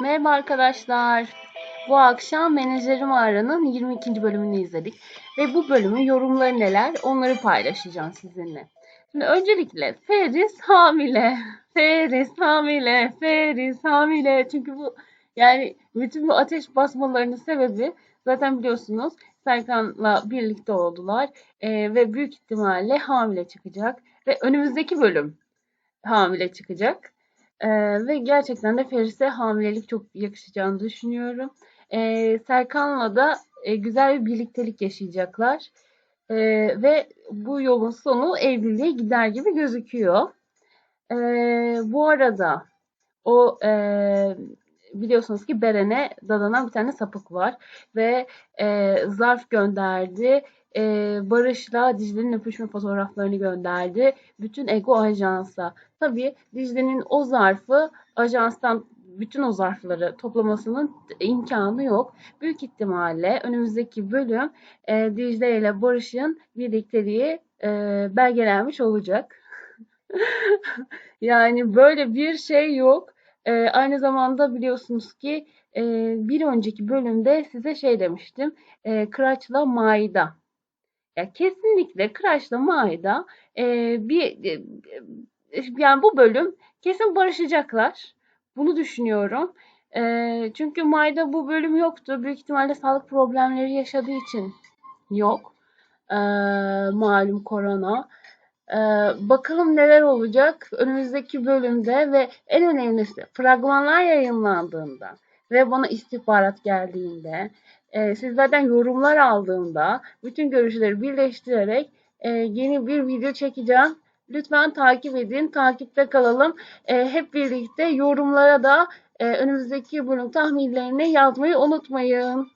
Merhaba arkadaşlar. Bu akşam Menajerim Ağrı'nın 22. bölümünü izledik. Ve bu bölümün yorumları neler onları paylaşacağım sizinle. Şimdi öncelikle Feris hamile. Feris hamile. Feris hamile. Çünkü bu yani bütün bu ateş basmalarının sebebi zaten biliyorsunuz Serkan'la birlikte oldular. Ee, ve büyük ihtimalle hamile çıkacak. Ve önümüzdeki bölüm hamile çıkacak. Ee, ve gerçekten de Feris'e hamilelik çok yakışacağını düşünüyorum. Ee, Serkan'la da e, güzel bir birliktelik yaşayacaklar. Ee, ve bu yolun sonu evliliğe gider gibi gözüküyor. Ee, bu arada o e, biliyorsunuz ki Beren'e dadanan bir tane sapık var ve e, zarf gönderdi. E, Barış'la Dicle'nin öpüşme fotoğraflarını gönderdi. Bütün Ego Ajans'a. Tabii Dicle'nin o zarfı ajanstan bütün o zarfları toplamasının imkanı yok. Büyük ihtimalle önümüzdeki bölüm e, Dicle ile Barış'ın birlikteliği e, belgelenmiş olacak. yani böyle bir şey yok. E, aynı zamanda biliyorsunuz ki e, bir önceki bölümde size şey demiştim. E, Kıraç'la Maida. Ya kesinlikle Kıraç'la Maida e, bir e, yani bu bölüm kesin barışacaklar. Bunu düşünüyorum. E, çünkü Mayda bu bölüm yoktu. Büyük ihtimalle sağlık problemleri yaşadığı için yok. E, malum korona. E, bakalım neler olacak önümüzdeki bölümde ve en önemlisi fragmanlar yayınlandığında ve bana istihbarat geldiğinde e, sizlerden yorumlar aldığımda bütün görüşleri birleştirerek e, yeni bir video çekeceğim. Lütfen takip edin, takipte kalalım. E, hep birlikte yorumlara da e, önümüzdeki bölüm tahminlerini yazmayı unutmayın.